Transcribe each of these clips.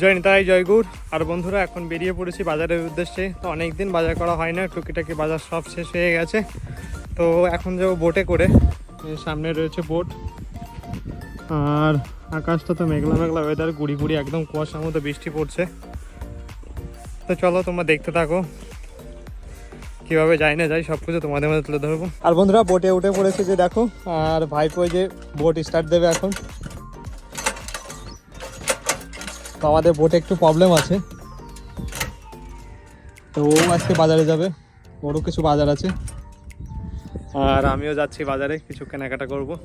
জয় নিতাই জয় গৌর আর বন্ধুরা, এখন বেরিয়ে পড়েছি বাজারের উদ্দেশ্যে। তো অনেক দিন বাজার করা হয় না, টুকিটাকি বাজার সব শেষ হয়ে গেছে। তো এখন যাব বোটে করে সামনে রয়েছে বোট। আর আকাশটা তো মেঘলা মেঘলা ওয়েদার গুড়ি গুড়ি একদম কুয়াশার মতো বৃষ্টি পড়ছে। তো চলো, তোমরা দেখতে থাকো। কীভাবে যাই না যাই সব কিছু তোমাদের মধ্যে তুলে ধরবো। আর বন্ধুরা, বোটে উঠে পড়েছে যে দেখো, আর ভাইপো যে বোট স্টার্ট দেবে এখন। আমাদের বোটে একটু প্রবলেম আছে। তো ও আজকে বাজারে যাবে। ওরও কিছু বাজার আছে। আর আমিও যাচ্ছি বাজারে কিছু কেনাকাটা করব।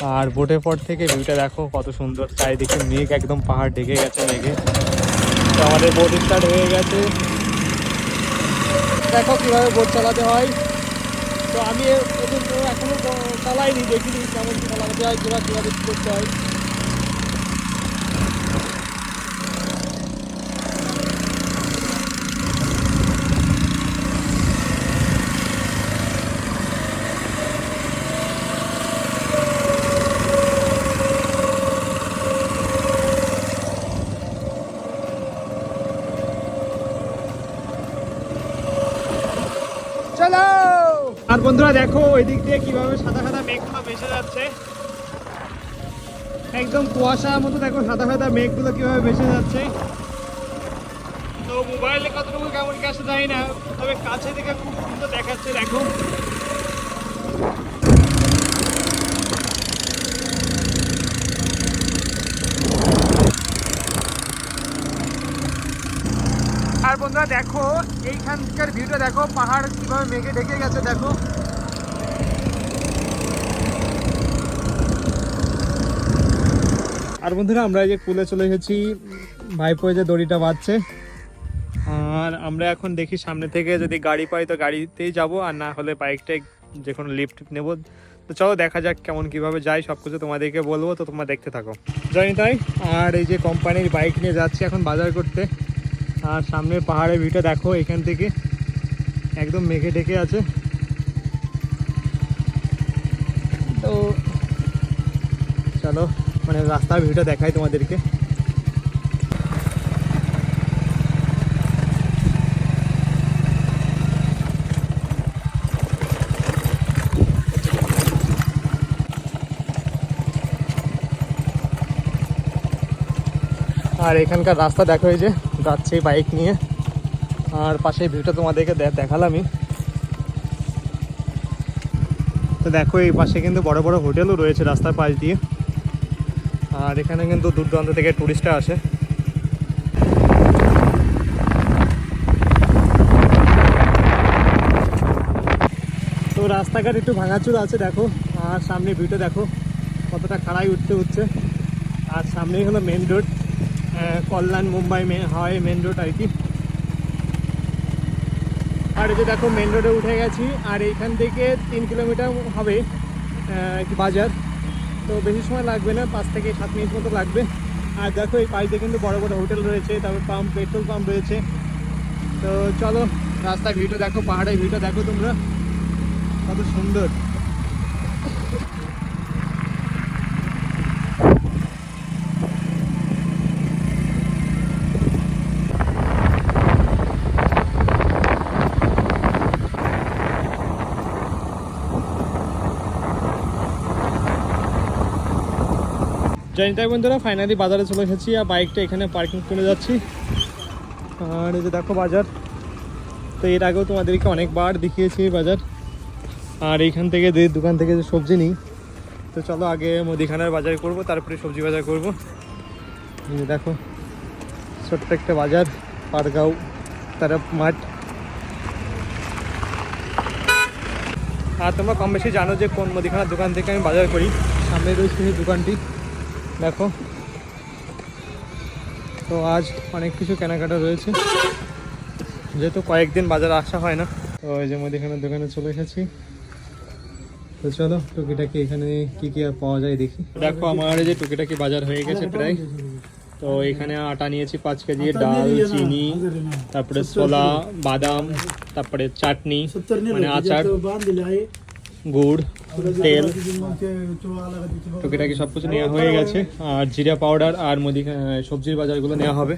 আর বোটের পর থেকে ভিউটা দেখো কত সুন্দর। চারিদিকে মেঘ একদম পাহাড় ঢেকে গেছে মেঘে। তো আমাদের বোট স্টার্ট হয়ে গেছে। দেখো কীভাবে বোট চালাতে হয়। তো আমি এ- এদের তো এখনও ক- চালাইনি দেখিনি কেমন চালাতে হয় কীভাবে কীভাবে করতে হয় চলো আর বন্ধুরা দেখো ওই দিক দিয়ে কীভাবে সাদা সাদা মেঘগুলো ভেসে যাচ্ছে। একদম কুয়াশার মতো দেখো, সাদা সাদা মেঘগুলো কীভাবে ভেসে যাচ্ছে। তো মোবাইলে কতটুকু কেমন কাছে জানি না, তবে কাছে থেকে খুব সুন্দর দেখাচ্ছে, দেখো। আর বন্ধুরা দেখো, এইখানকার ভিউটা দেখো, পাহাড় কীভাবে মেঘে ঢেকে গেছে দেখো। আর বন্ধুরা, আমরা এই যে কুলে চলে এসেছি। ভাইপো যে দড়িটা বাঁধছে। আর আমরা এখন দেখি সামনে থেকে যদি গাড়ি পাই তো গাড়িতেই যাব, আর না হলে বাইকটাই যে কোনো লিফট নেব। তো চলো দেখা যাক কেমন কীভাবে যাই সব কিছু তোমাদেরকে বলব, তো তোমরা দেখতে থাকো। জানি তাই আর এই যে কোম্পানির বাইক নিয়ে যাচ্ছি এখন বাজার করতে। আর সামনে পাহাড়ের ভিউটা দেখো এখান থেকে। একদম মেঘে ঢেকে আছে। তো চলো মানে রাস্তার ভিউটা দেখাই তোমাদেরকে। আর এখানকার রাস্তা দেখো এই যে। যাচ্ছে বাইক নিয়ে। আর পাশে ভিউটা তোমাদেরকে দেখালামই। তো দেখো, এই পাশে কিন্তু বড় বড় হোটেলও রয়েছে রাস্তার পাশ দিয়ে। আর এখানে কিন্তু দূর দূরান্ত থেকে টুরিস্টরা আসে। তো রাস্তাঘাট একটু ভাঙাচুর আছে, দেখো। আর সামনে ভিউটা দেখো, কতটা খাড়াই উঠতে উঠছে। আর সামনেই হলো মেন রোড কল্যাণ, মুম্বাই, মে, হাওয়াই, মেন রোড আর কি। আর এই যে দেখো, মেন রোডে উঠে গেছি, আর এইখান থেকে তিন কিলোমিটার হবে বাজার। তো বেশি সময় লাগবে না, পাঁচ থেকে সাত মিনিট মতো লাগবে। আর দেখো, এই পাইতে কিন্তু বড় বড় হোটেল রয়েছে, তারপর পাম্প, পেট্রোল পাম্প রয়েছে। তো চলো, রাস্তার ভিউটা দেখো, পাহাড়ের ভিউটা দেখো তোমরা। কত সুন্দর। জানি বন্ধুরা ফাইনালি বাজারে চলে এসেছি আর বাইকটা এখানে পার্কিং করে যাচ্ছি। আর এই যে দেখো বাজার, তো এর আগেও তোমাদেরকে অনেকবার দেখিয়েছি বাজার। আর এইখান থেকে যে দোকান থেকে যে সবজি নিই, তো চলো আগে মুদিখানার বাজার করব, তারপরে সবজি বাজার করব। দেখো, ছোট্ট একটা বাজার পাটগাঁও তারা মাঠ। আর তোমরা কম বেশি জানো যে কোন মুদিখানার দোকান থেকে আমি বাজার করি, সামনে রয়েছে দোকানটি। দেখো। তো আজ অনেক কিছু কেনাকাটা রয়েছে। যেহেতু কয়েকদিন বাজারে আসা হয় না, তো এই যে মুদিখানার দোকানে চলে এসেছি। তো চলো, টুকিটাকি এখানে কি কি আর পাওয়া যায় দেখি। দেখো, আমার এই যে টুকিটাকি বাজার হয়ে গেছে প্রায়। তো এখানে আটা নিয়েছি পাঁচ কেজি, ডাল, চিনি, তারপরে ছোলা, বাদাম, তারপরে চাটনি মানে আচার। গুড়, তেল, টুকিটাকি সব কিছু নেওয়া হয়ে গেছে। আর জিরা পাউডার আর মুদি সবজির বাজারগুলো নেওয়া হবে।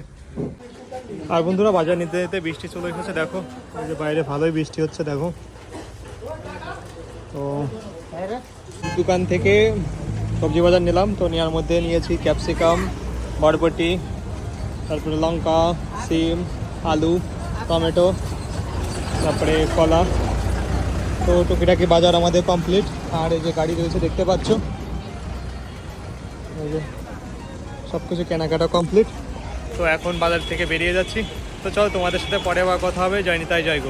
আর বন্ধুরা, বাজার নিতে নিতে বৃষ্টি চলে এসেছে, দেখো। যে বাইরে ভালোই বৃষ্টি হচ্ছে, দেখো। তো দোকান থেকে সবজি বাজার নিলাম। তো নেওয়ার মধ্যে নিয়েছি ক্যাপসিকাম, বরবটি, তারপরে লঙ্কা, সিম, আলু, টমেটো, তারপরে কলা। তো টুকিটাকি বাজার আমাদের কমপ্লিট আর এই যে গাড়ি রয়েছে, দেখতে পাচ্ছ? এই যে সব কিছু কেনাকাটা কমপ্লিট তো এখন বাজার থেকে বেরিয়ে যাচ্ছি। তো চলো তোমাদের সাথে পরে আবার কথা হবে। জয়নিতায় জয়